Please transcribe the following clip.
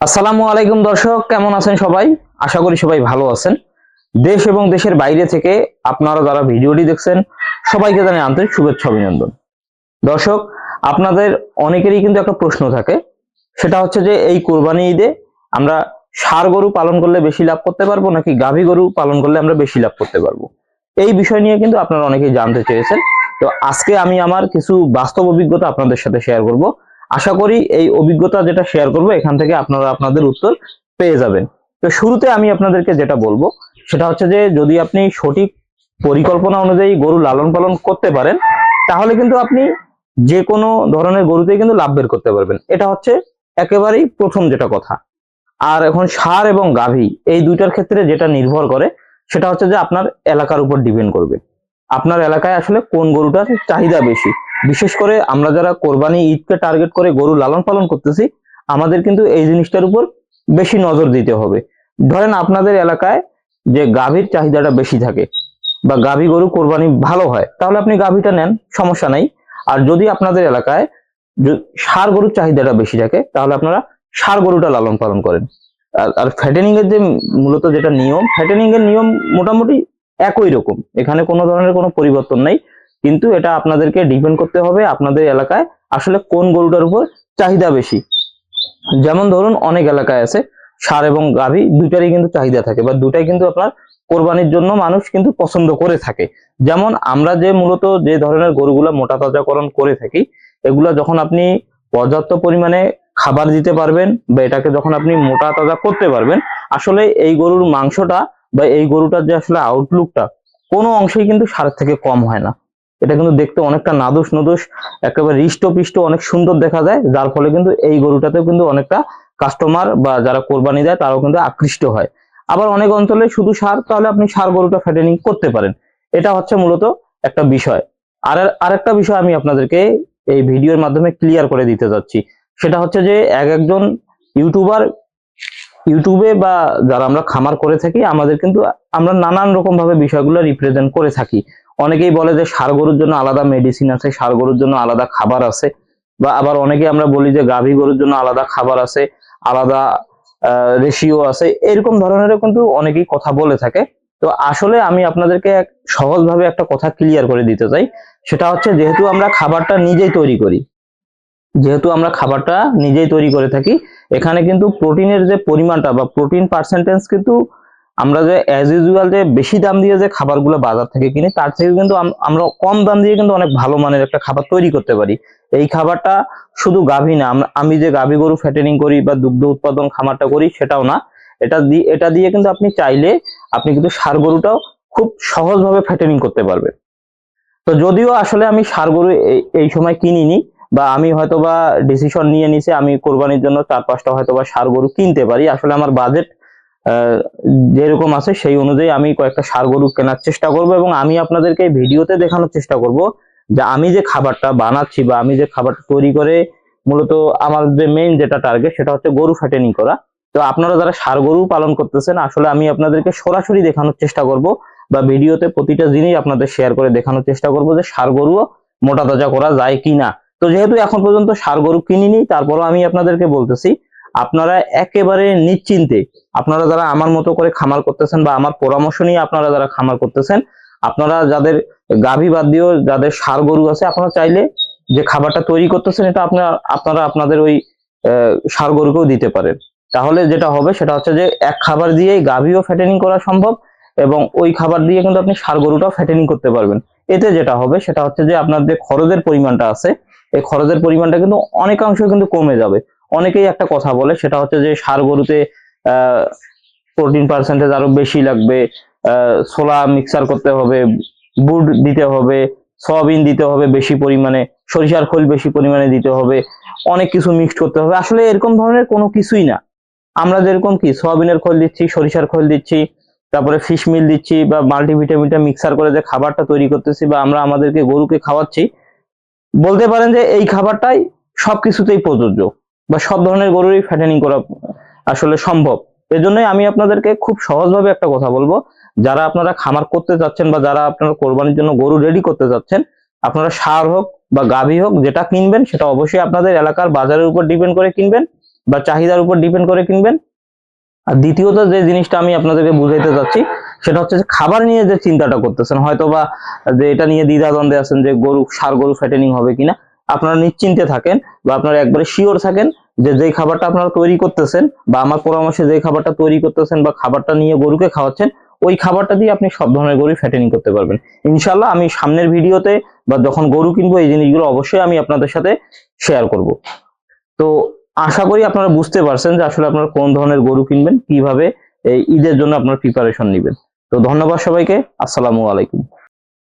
আসসালামু আলাইকুম দর্শক, কেমন আছেন সবাই? আশা করি সবাই ভালো আছেন। দেশ এবং দেশের বাইরে থেকে আপনারা যারা ভিডিওটি দেখছেন, সবাইকে জানাই আন্তরিক শুভেচ্ছা, অভিনন্দন। দর্শক, আপনাদের অনেকেরই কিন্তু একটা প্রশ্ন থাকে। সেটা হচ্ছে যে, এই কোরবানি ঈদে আমরা ষাড় গরু পালন করলে বেশি লাভ করতে পারব, নাকি গাভী গরু পালন করলে আমরা বেশি লাভ করতে পারব? এই বিষয় নিয়ে কিন্তু আপনারা অনেকেই জানতে চেয়েছেন। তো আজকে আমি আমার কিছু বাস্তব অভিজ্ঞতা আপনাদের সাথে শেয়ার করব। আশা করি এই অভিজ্ঞতা যেটা শেয়ার করব, এখান থেকে আপনারা আপনাদের উত্তর পেয়ে যাবেন। তো শুরুতে আমি আপনাদেরকে যেটা বলব, সেটা হচ্ছে যে যদি আপনি সঠিক পরিকল্পনা অনুযায়ী গরু লালন পালন করতে পারেন, তাহলে কিন্তু আপনি যে কোনো ধরনের গরুতেই কিন্তু লাভ বের করতে পারবেন। এটা হচ্ছে একেবারেই প্রথম যেটা কথা। আর এখন সার এবং গাভী, এই দুইটার ক্ষেত্রে যেটা নির্ভর করে, সেটা হচ্ছে যে আপনার এলাকার উপর ডিপেন্ড করবে। আপনার এলাকায় আসলে কোন গরুটার চাহিদা বেশি? বিশেষ করে আমরা যারা কোরবানি ঈদকে টার্গেট করে গরু লালন পালন করতেছি, আমাদের কিন্তু এই জিনিসটার উপর বেশি নজর দিতে হবে। ধরেন আপনাদের এলাকায় যে গাভীর চাহিদাটা বেশি থাকে বা গাভী গরু কোরবানি ভালো হয়, তাহলে আপনি গাভীটা নেন, সমস্যা নাই। আর যদি আপনাদের এলাকায় ষাঁড় গরুর চাহিদাটা বেশি থাকে, তাহলে আপনারা ষাঁড় গরুটা লালন পালন করেন। আর ফ্যাটেনিং এর যে মূলত যেটা নিয়ম ফ্যাটেনিং এর নিয়ম মোটামুটি একই রকম। এখানে কোনো ধরনের কোনো পরিবর্তন নাই। কিন্তু এটা আপনাদেরকে ডিপেন্ড করতে হবে আপনাদের এলাকায় আসলে কোন গরুটার উপর চাহিদা বেশি। যেমন ধরুন অনেক এলাকায় আছে ষাঁড় এবং গাভী দুইটারই কিন্তু চাহিদা থাকে বা দুটাই কিন্তু আপনার কোরবানির জন্য মানুষ কিন্তু পছন্দ করে থাকে। যেমন আমরা যে মূলত যে ধরনের গরুগুলা মোটা তাজাকরণ করে থাকি, এগুলা যখন আপনি পর্যাপ্ত পরিমাণে খাবার দিতে পারবেন বা এটাকে যখন আপনি মোটা তাজা করতে পারবেন, আসলে এই গরুর মাংসটা বা এই গরুটার যে আসলে আউটলুকটা কোনো অংশেই কিন্তু সারের থেকে কম হয় না। এটা কিন্তু দেখতে অনেকটা নাদুস নদুস, একেবারে হৃষ্টপিষ্ট, অনেক সুন্দর দেখা যায়, যার ফলে কিন্তু এই গরুটাতেও কিন্তু অনেকটা কাস্টমার বা যারা কোরবানি দেয় তারাও কিন্তু আকৃষ্ট হয়। আবার অনেক অঞ্চলে শুধু সার, তাহলে আপনি সার গরুটা ফ্যাটেনিং করতে পারেন। এটা হচ্ছে মূলত একটা বিষয়। আর আরেকটা বিষয় আমি আপনাদেরকে এই ভিডিওর মাধ্যমে ক্লিয়ার করে দিতে যাচ্ছি। সেটা হচ্ছে যে এক একজন ইউটিউবার ইউটিউবে বা যারা আমরা খামার করে থাকি, আমাদের কিন্তু আমরা নানান রকম ভাবে বিষয়গুলো রিপ্রেজেন্ট করে থাকি। অনেকেই বলে যে ষাড় গরুর জন্য আলাদা মেডিসিন আছে ষাড় গরুর জন্য আলাদা খাবার আছে, বা আবার অনেকে আমরা বলি যে গাভী গরুর জন্য আলাদা খাবার আছে, আলাদা রেশিও আছে, এরকম ধরনের কিন্তু অনেকেই কথা বলে থাকে। তো আসলে আমি আপনাদেরকে এক সহজভাবে একটা কথা ক্লিয়ার করে দিতে চাই। সেটা হচ্ছে যেহেতু আমরা খাবারটা নিজেই তৈরি করি, যেহেতু আমরা খাবারটা নিজেই তৈরি করে থাকি, এখানে কিন্তু প্রোটিনের যে পরিমাণটা বা প্রোটিন পার্সেন্টেজ কিন্তু আমরা যে অ্যাজ ইউজুয়াল যে বেশি দাম দিয়ে যে খাবারগুলো বাজার থেকে কিনি, তার থেকে কিন্তু আমরা কম দাম দিয়ে কিন্তু অনেক ভালো মানের একটা খাবার তৈরি করতে পারি। এই খাবারটা শুধু গাভী না, আমি যে গাভী গরু ফ্যাটেনিং করি বা দুগ্ধ উৎপাদন খামারটা করি সেটাও না। এটা দিয়ে এটা দিয়ে কিন্তু আপনি চাইলে আপনি কিন্তু ষাড় গরুটাও খুব সহজভাবে ফ্যাটেনিং করতে পারবেন। তো যদিও আসলে আমি সার গরু এই- সময় কিনিনি বা আমি হয়তো বা ডিসিশন নিয়ে নিছি, আমি কোরবানির জন্য চার পাঁচটা হয়তো বা ষাড় গরু কিনতে পারি। আসলে আমার বাজেট যেরকম আছে সেই অনুযায়ী আমি কয়েকটা ষাড় গরু কেনার চেষ্টা করব এবং আমি আপনাদেরকে ভিডিওতে দেখানোর চেষ্টা করব যে আমি যে খাবারটা বানাচ্ছি বা আমি যে খাবারটা তৈরি করে মূলত আমার যে মেইন যেটা টার্গেট সেটা হচ্ছে গরু ফ্যাটেনিং করা। তো আপনারা যারা সার গরু পালন করতেছেন, আসলে আমি আপনাদেরকে সরাসরি দেখানোর চেষ্টা করব বা ভিডিওতে প্রতিটা জিনিস আপনাদের শেয়ার করে দেখানোর চেষ্টা করব যে সার গরুও মোটা তাজা করা যায় কিনা। তো যেহেতু এখন পর্যন্ত ষাড় গরু কিনিনি, তারপরও আমি আপনাদেরকে বলতেছি আপনারা একেবারে নিশ্চিন্তে আপনারা যারা আমার মতো করে খামার করতেছেন বা আমার পরামর্শ নিয়ে আপনারা যারা খামার করতেছেন, আপনারা যাদের গাভী বাদ দিয়েও যাদের সার গরু আছে, আপনারা চাইলে যে খাবারটা তৈরি করতেছেন এটা আপনারা আপনারা আপনাদের ওই ষাড় গরুকেও দিতে পারেন। তাহলে যেটা হবে সেটা হচ্ছে যে এক খাবার দিয়েই গাভীও ফ্যাটেনিং করা সম্ভব এবং ওই খাবার দিয়ে কিন্তু আপনি সার গরুটাও ফ্যাটেনিং করতে পারবেন। এতে যেটা হবে সেটা হচ্ছে যে আপনার যে খরচের পরিমাণটা আছে, এই খরচের পরিমাণটা কিন্তু অনেকাংশ কিন্তু কমে যাবে। অনেকেই একটা কথা বলে, সেটা হচ্ছে যে সার গরুতে প্রোটিন পার্সেন্টেজ আরও বেশি লাগবে ছোলা মিক্সার করতে হবে বুট দিতে হবে সয়াবিন দিতে হবে বেশি পরিমাণে, সরিষার খোল বেশি পরিমাণে দিতে হবে, অনেক কিছু মিক্সড করতে হবে। আসলে এরকম ধরনের কোনো কিছুই না। আমরা যেরকম কি সয়াবিনের খোল দিচ্ছি, সরিষার খোল দিচ্ছি, তারপরে ফিশ মিল দিচ্ছি বা মাল্টিভিটামিনটা মিক্সার করে যে খাবারটা তৈরি করতেছি বা আমরা আমাদেরকে গরুকে খাওয়াচ্ছি, বলতে পারেন যে এই খাবারটাই সবকিছুতেই প্রযোজ্য। বা সব ধরনের গরুরই ফ্যাটেনিং করা আসলে সম্ভব। এজন্যই আমি আপনাদেরকে খুব সহজভাবে একটা কথা বলব। যারা আপনারা খামার করতে চাচ্ছেন বা যারা আপনারা কোরবানির জন্য গরু রেডি করতে চাচ্ছেন আপনারা সার হোক বা গাভী হোক, যেটা কিনবেন সেটা অবশ্যই আপনাদের এলাকার বাজারের উপর ডিপেন্ড করে কিনবেন বা চাহিদার উপর ডিপেন্ড করে কিনবেন। আর দ্বিতীয়ত যে জিনিসটা আমি আপনাদেরকে বুঝাইতে চাচ্ছি, সেটা হচ্ছে যে খাবার নিয়ে যে চিন্তাটা করতেছেন হয়তো বা যে এটা নিয়ে দ্বিধাদ্বন্দ্বে আছেন যে গরু, সার গরু ফ্যাটেনিং হবে কিনা আপনারা নিশ্চিন্তে থাকেন বা আপনারা একবারে শিওর থাকেন যে যেই খাবারটা আপনারা তৈরি করতেছেন বা আমার পরামর্শে যে খাবারটা তৈরি করতেছেন বা খাবারটা নিয়ে গরুকে খাওয়াচ্ছেন, ওই খাবারটা দিয়ে আপনি সব ধরনের গরু ফ্যাটেনিং করতে পারবেন। ইনশাল্লাহ আমি সামনের ভিডিওতে বা যখন গরু কিনবো, এই জিনিসগুলো অবশ্যই আমি আপনাদের সাথে শেয়ার করব। তো আশা করি আপনারা বুঝতে পারছেন যে আসলে আপনারা কোন ধরনের গরু কিনবেন, কীভাবে এই ঈদের জন্য আপনার প্রিপারেশন নেবেন। তো ধন্যবাদ সবাইকে, আসসালামু আলাইকুম।